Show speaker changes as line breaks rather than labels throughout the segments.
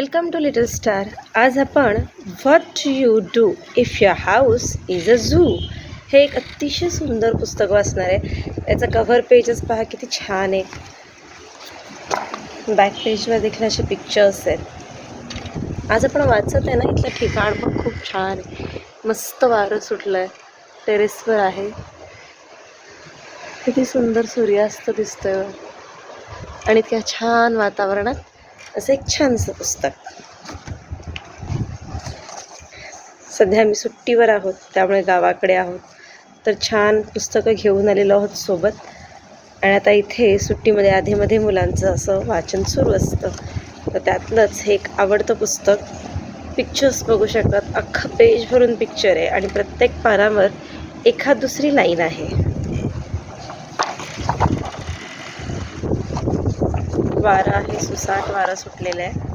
Welcome to little star आज आपण what you do if your house is a zoo हे एक अतिशय सुंदर पुस्तक वाचणार आहे. याचं कव्हर पेजच पहा किती छान आहे. बॅक पेजवर देखील असे पिक्चर्स आहेत. आज आपण वाचत आहे ना इथलं ठिकाण पण खूप छान आहे. मस्त वारं सुटलं आहे टेरेसवर आहे. किती सुंदर सूर्यास्त दिसतोय. आणि इतक्या छान वातावरणात असं एक छानसं पुस्तक. सध्या आम्ही सुट्टीवर आहोत त्यामुळे गावाकडे आहोत. तर छान पुस्तकं घेऊन आलेलो आहोत सोबत. आणि आता इथे सुट्टीमध्ये आधीमध्ये मुलांचं असं वाचन सुरू असतं. तर त्यातलंच हे एक आवडतं पुस्तक. पिक्चर्स बघू शकतात. अख्खं पेज भरून पिक्चर आहे आणि प्रत्येक पानावर एखाद दुसरी लाईन आहे. वारा आहे सुसाट वारा सुटलेला आहे.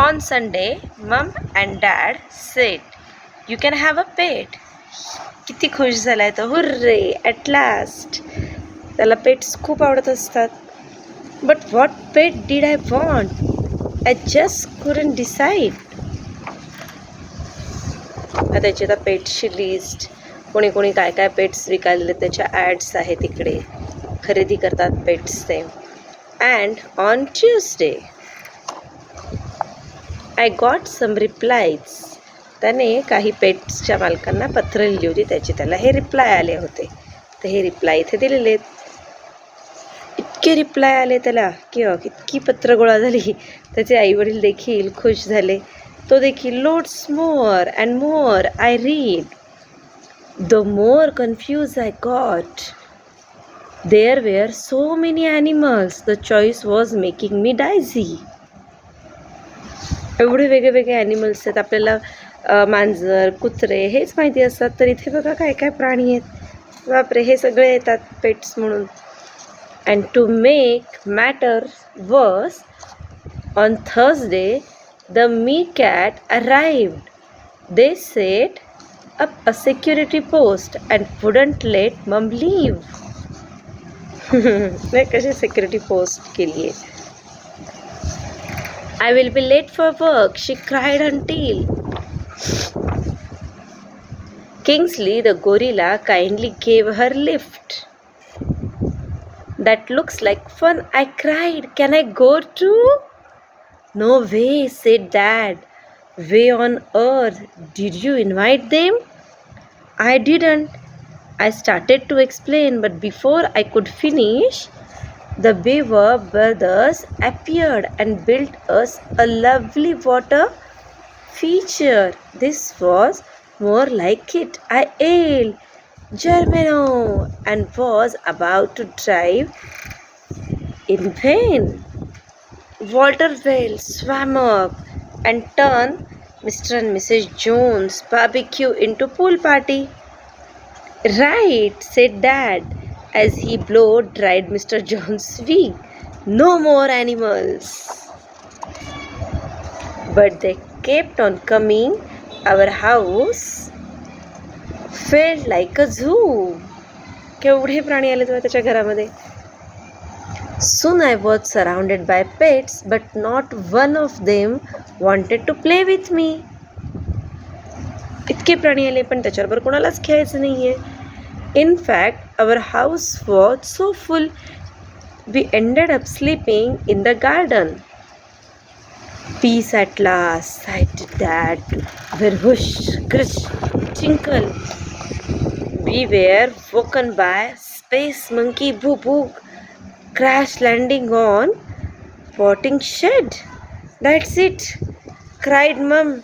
On Sunday mum and dad said you can have a pet किती खुश झाला आहे तो. हुर्रे ॲट लास्ट त्याला पेट्स खूप आवडत असतात. But what pet did I want I just couldn't decide त्याची आता पेट्सची लिस्ट कोणी कोणी काय काय पेट्स विकायले त्याच्या ॲड्स आहेत इकडे. खरेदी करतात पेट्सचे and on Tuesday I got some replies त्याने काही पेट्सच्या मालकांना पत्र लिहिली होती त्याची त्याला हे रिप्लाय आले होते. तर हे रिप्लाय इथे दिलेले आहेत. इतके रिप्लाय आले त्याला की अ, इतकी पत्र गोळा झाली. त्याचे आईवडील देखील खुश झाले. तो देखील lots more and more I read the more confused I got There were so many animals, the choice was making me dizzy. एवढे वेगळे वेगळे ॲनिमल्स आहेत. आपल्याला मांजर कुत्रे हेच माहिती असतात. तर इथे बघा काय काय प्राणी आहेत. बापरे हे सगळे येतात पेट्स म्हणून. And to make matters worse on Thursday the meerkat arrived they set up a security post and wouldn't let mum leave नाही कशी सिक्युरिटी पोस्ट केली आहे I will be late for work she cried until Kingsley the gorilla kindly gave her lift that looks like fun I cried can I go too no way said dad why on earth did you invite them I didn't. I started to explain, but before I could finish, the Beaver brothers appeared and built us a lovely water feature. This was more like it. I yelled, Germano, and was about to drive in vain. Walter Vale swam up and turned Mr. and Mrs. Jones' barbecue into pool party. Right, said Dad as he blow dried Mr. Jones' wig. No more animals. But they kept on coming. Our house felt like a zoo. केवढे प्राणी आले तेव्हा त्याच्या घरामध्ये Soon I was surrounded by pets, but not one of them wanted to play with me. इतके प्राणी आले पण त्याच्याबरोबर कोणालाच खेळायचं नाही आहे in fact our house was so full we ended up sleeping in the garden peace at last I did that where whoosh crash tinkle we were woken by space monkey भू भू crash landing on potting shed that's it cried mum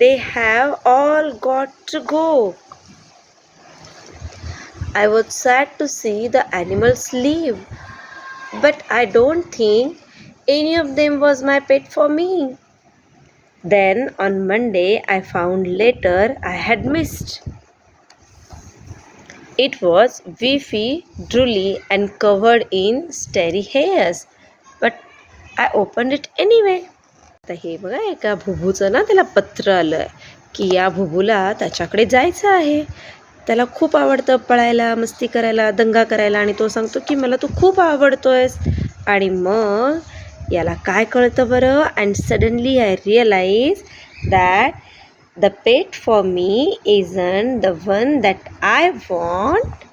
They have all got to go. I was sad to see the animals leave, but I don't think any of them was my pet for me. Then on Monday, I found letter I had missed. It was beefy, drooly, and covered in starry hairs. But I opened it anyway. तर हे बघा एका भुबूचं ना त्याला पत्र आलं आहे की या भुबूला त्याच्याकडे जायचं आहे. त्याला खूप आवडतं पळायला मस्ती करायला दंगा करायला आणि तो सांगतो की मला तू खूप आवडतोयस. आणि मग याला काय कळतं बरं? And suddenly I realise that the pet for me is not the one that I want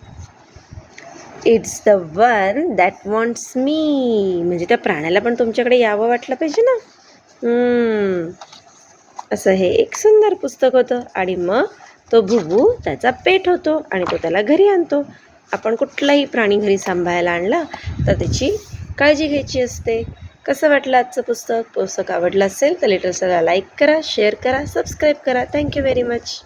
it's the one that wants me म्हणजे त्या प्राण्याला पण तुमच्याकडे यावं वाटलं पाहिजे ना? असं हे एक सुंदर पुस्तक होतं. आणि मग तो भुबू त्याचा पेट होतो आणि तो त्याला घरी आणतो. आपण कुठलाही प्राणी घरी सांभाळायला आणला तर त्याची काळजी घ्यायची असते. कसं वाटलं आजचं पुस्तक? पुस्तक आवडलं असेल तर लेटर सगळा लाईक करा शेअर करा सबस्क्राईब करा. Thank you very much